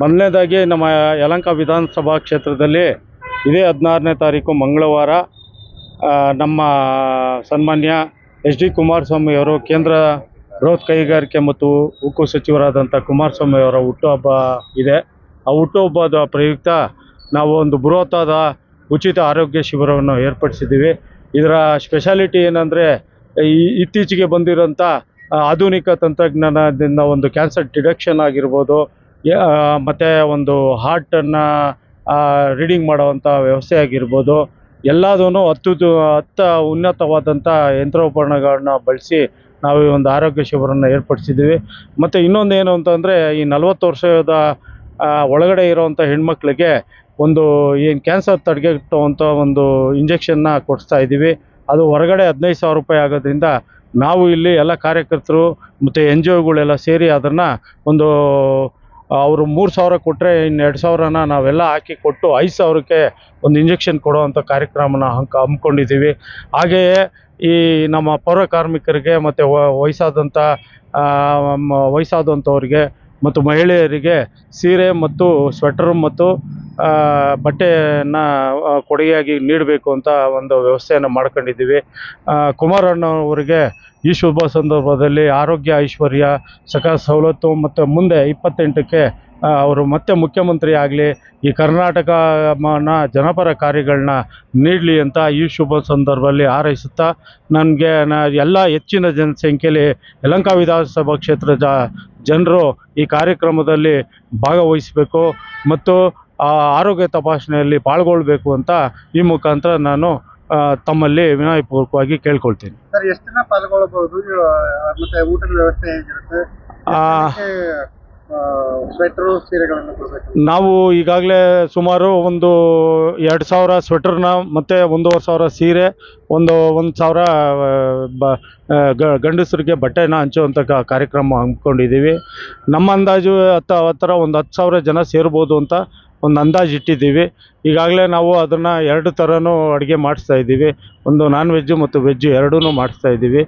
ಮೊದಲನೇದಾಗಿ ನಮ್ಮ ಯಲಂಕ ವಿಧಾನಸಭಾ ಕ್ಷೇತ್ರದಲ್ಲಿ ಇದೇ ಹದಿನಾರನೇ ತಾರೀಕು ಮಂಗಳವಾರ ನಮ್ಮ ಸನ್ಮಾನ್ಯ ಎಚ್ ಡಿ ಕುಮಾರಸ್ವಾಮಿಯವರು ಕೇಂದ್ರ ಬೃಹತ್ ಕೈಗಾರಿಕೆ ಮತ್ತು ಉಕ್ಕು ಸಚಿವರಾದಂಥ ಕುಮಾರಸ್ವಾಮಿಯವರ ಹುಟ್ಟುಹಬ್ಬ ಇದೆ. ಆ ಹುಟ್ಟುಹಬ್ಬದ ಪ್ರಯುಕ್ತ ನಾವು ಒಂದು ಬೃಹತ್ತಾದ ಉಚಿತ ಆರೋಗ್ಯ ಶಿಬಿರವನ್ನು ಏರ್ಪಡಿಸಿದ್ದೀವಿ. ಇದರ ಸ್ಪೆಷಾಲಿಟಿ ಏನಂದರೆ ಇತ್ತೀಚೆಗೆ ಬಂದಿರೋಂಥ ಆಧುನಿಕ ತಂತ್ರಜ್ಞಾನದಿಂದ ಒಂದು ಕ್ಯಾನ್ಸರ್ ಡಿಡಕ್ಷನ್ ಆಗಿರ್ಬೋದು ಮತ್ತು ಒಂದು ಹಾರ್ಟನ್ನು ರೀಡಿಂಗ್ ಮಾಡುವಂಥ ವ್ಯವಸ್ಥೆ ಆಗಿರ್ಬೋದು. ಎಲ್ಲದೂ ಅತ್ಯುತ ಅತ್ತ ಉನ್ನತವಾದಂಥ ಯಂತ್ರೋಪಕರಣಗಳನ್ನ ಬಳಸಿ ನಾವು ಈ ಒಂದು ಆರೋಗ್ಯ ಶಿಬಿರನ ಏರ್ಪಡಿಸಿದ್ದೀವಿ. ಮತ್ತು ಇನ್ನೊಂದು ಏನು ಅಂತಂದರೆ, ಈ ನಲವತ್ತು ವರ್ಷದ ಒಳಗಡೆ ಇರೋವಂಥ ಹೆಣ್ಮಕ್ಳಿಗೆ ಒಂದು ಏನು ಕ್ಯಾನ್ಸರ್ ತಡೆಗಟ್ಟುವಂಥ ಒಂದು ಇಂಜೆಕ್ಷನ್ನ ಕೊಡಿಸ್ತಾ ಇದ್ದೀವಿ. ಅದು ಹೊರಗಡೆ ಹದಿನೈದು ಸಾವಿರ ರೂಪಾಯಿ ಆಗೋದ್ರಿಂದ ನಾವು ಇಲ್ಲಿ ಎಲ್ಲ ಕಾರ್ಯಕರ್ತರು, ಮತ್ತು ಎನ್ ಜಿ ಒಗಳೆಲ್ಲ ಸೇರಿ ಅದನ್ನು ಒಂದು ಅವರು ಮೂರು ಸಾವಿರ ಕೊಟ್ಟರೆ ಇನ್ನು ಎರಡು ಸಾವಿರನ ನಾವೆಲ್ಲ ಹಾಕಿ ಕೊಟ್ಟು ಐದು ಸಾವಿರಕ್ಕೆ ಒಂದು ಇಂಜೆಕ್ಷನ್ ಕೊಡುವಂಥ ಕಾರ್ಯಕ್ರಮನ ಹಂಕ ಹಮ್ಮಿಕೊಂಡಿದ್ದೀವಿ. ಹಾಗೆಯೇ ಈ ನಮ್ಮ ಪೌರ ಕಾರ್ಮಿಕರಿಗೆ ಮತ್ತು ವಯಸ್ಸಾದಂಥ ವಯಸ್ಸಾದಂಥವ್ರಿಗೆ ಮತ್ತು ಮಹಿಳೆಯರಿಗೆ ಸೀರೆ ಮತ್ತು ಸ್ವೆಟರ್ ಮತ್ತು ಬಟ್ಟೆಯನ್ನು ಕೊಡುಗೆಯಾಗಿ ನೀಡಬೇಕು ಅಂತ ಒಂದು ವ್ಯವಸ್ಥೆಯನ್ನು ಮಾಡ್ಕೊಂಡಿದ್ದೀವಿ. ಆ, ಕುಮಾರಣ್ಣ ಅವರಿಗೆ ಈ ಶುಭ ಸಂದರ್ಭದಲ್ಲಿ ಆರೋಗ್ಯ ಐಶ್ವರ್ಯ ಸಕಲ ಸವಲತ್ತು ಮತ್ತು ಮುಂದೆ ಇಪ್ಪತ್ತೆಂಟಕ್ಕೆ ಅವರು ಮತ್ತೆ ಮುಖ್ಯಮಂತ್ರಿ ಆಗಲಿ ಈ ಕರ್ನಾಟಕನ ಜನಪರ ಕಾರ್ಯಗಳನ್ನ ನೀಡಲಿ ಅಂತ ಈ ಶುಭ ಸಂದರ್ಭದಲ್ಲಿ ಹಾರೈಸುತ್ತಾ ನನಗೆ ನ ಎಲ್ಲ ಹೆಚ್ಚಿನ ಜನಸಂಖ್ಯೆಯಲ್ಲಿ ಯಲಂಕಾ ವಿಧಾನಸಭಾ ಕ್ಷೇತ್ರದ ಜನರು ಈ ಕಾರ್ಯಕ್ರಮದಲ್ಲಿ ಭಾಗವಹಿಸಬೇಕು. ಮತ್ತು ಆ ಆರೋಗ್ಯ ತಪಾಸಣೆಯಲ್ಲಿ ಪಾಲ್ಗೊಳ್ಬೇಕು ಅಂತ ಈ ಮುಖಾಂತರ ನಾನು ಆ, ತಮ್ಮಲ್ಲಿ ವಿನಯಪೂರ್ವಕವಾಗಿ ಕೇಳ್ಕೊಳ್ತೀನಿ. ಸರ್ ಎಷ್ಟು ಜನ ಪಾಲ್ಗೊಳ್ಳಬಹುದು ಮತ್ತೆ ಊಟದ ವ್ಯವಸ್ಥೆ ಹೇಗಿರುತ್ತೆ? ಆ, ಸ್ವೆಟರು ಸೀರೆಗಳನ್ನು ನಾವು ಈಗಾಗಲೇ ಸುಮಾರು ಒಂದು ಎರಡು ಸಾವಿರ ಸ್ವೆಟರ್ನ ಮತ್ತು ಒಂದೂವರೆ ಸಾವಿರ ಸೀರೆ, ಒಂದು ಒಂದು ಸಾವಿರ ಬ ಗಂಡಸರಿಗೆ ಬಟ್ಟೆನ ಹಂಚುವಂಥ ಕಾರ್ಯಕ್ರಮ ಹಮ್ಮಿಕೊಂಡಿದ್ದೀವಿ. ನಮ್ಮ ಅಂದಾಜು ಹತ್ತು, ಹತ್ತಿರ ಒಂದು ಹತ್ತು ಸಾವಿರ ಜನ ಸೇರ್ಬೋದು ಅಂತ ಒಂದು ಅಂದಾಜು ಇಟ್ಟಿದ್ದೀವಿ. ಈಗಾಗಲೇ ನಾವು ಅದನ್ನು ಎರಡು ಥರನೂ ಅಡುಗೆ ಮಾಡಿಸ್ತಾ ಇದ್ದೀವಿ. ಒಂದು ನಾನ್ ವೆಜ್ಜು ಮತ್ತು ವೆಜ್ಜು ಎರಡೂ ಮಾಡಿಸ್ತಾ ಇದ್ದೀವಿ.